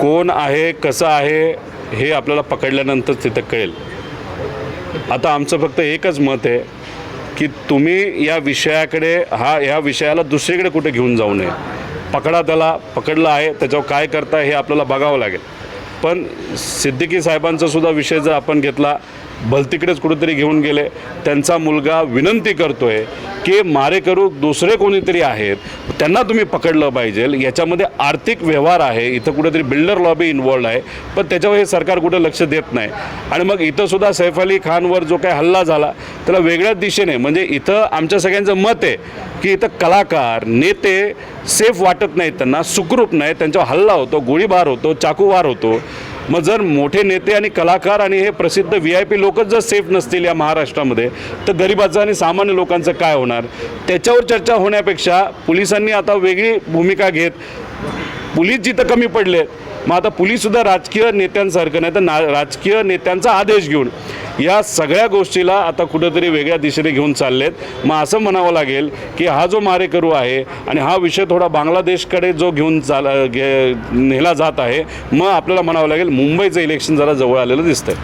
कोण आहे कसं आहे हे आपल्याला पकडल्यानंतर तिथं कळेल. आता आमचं फक्त एकच मत आहे की तुम्ही या विषयाकडे हा ह्या विषयाला दुसरीकडे कुठे घेऊन जाऊ नये. पकडा त्याला पकडलं आहे त्याच्यावर काय करता हे आपल्याला बघावं लागेल. पण सिद्दीकी साहेबांचा सुद्धा विषय जर आपण घेतला भलतीकडेच कुठेतरी घेऊन गेले. त्यांचा मुलगा विनंती करतो आहे की मारेकरू दुसरे कोणीतरी आहेत. त्यांना तुम्ही पकडलं पाहिजे. याच्यामध्ये आर्थिक व्यवहार आहे. इथं कुठेतरी बिल्डर लॉबी इन्वॉल्ड आहे. पण त्याच्यावर हे सरकार कुठं लक्ष देत नाही. आणि मग इथंसुद्धा सैफ अली खानवर जो काही हल्ला झाला त्याला वेगळ्याच दिशेने म्हणजे इथं आमच्या सगळ्यांचं मत आहे की इथं कलाकार नेते सेफ वाटत नाहीत त्यांना सुखरूप नाही त्यांच्यावर हल्ला होतो गोळीबार होतो चाकूवार होतो. मग जर मोठे नेते आणि कलाकार आणि हे प्रसिद्ध व्ही आय पी लोकच जर सेफ नसतील या महाराष्ट्रामध्ये तर गरिबाचं आणि सामान्य लोकांचं काय होणार? त्याच्यावर चर्चा होण्यापेक्षा पोलिसांनी आता वेगळी भूमिका घेत पोलीस जिथं कमी पडले मग आता पोलीससुद्धा राजकीय नेत्यांसारखं नाही तर ना राजकीय नेत्यांचा आदेश घेऊन या सगळ्या गोष्टीला आता कुठंतरी वेगळ्या दिशेने घेऊन चाललेत. मग असं म्हणावं लागेल की हा जो मारेकरू आहे आणि हा विषय थोडा बांगलादेशकडे जो घेऊन चाल नेला जात आहे मग आपल्याला म्हणावं लागेल मुंबईचं इलेक्शन जरा जवळ आलेलं दिसतंय.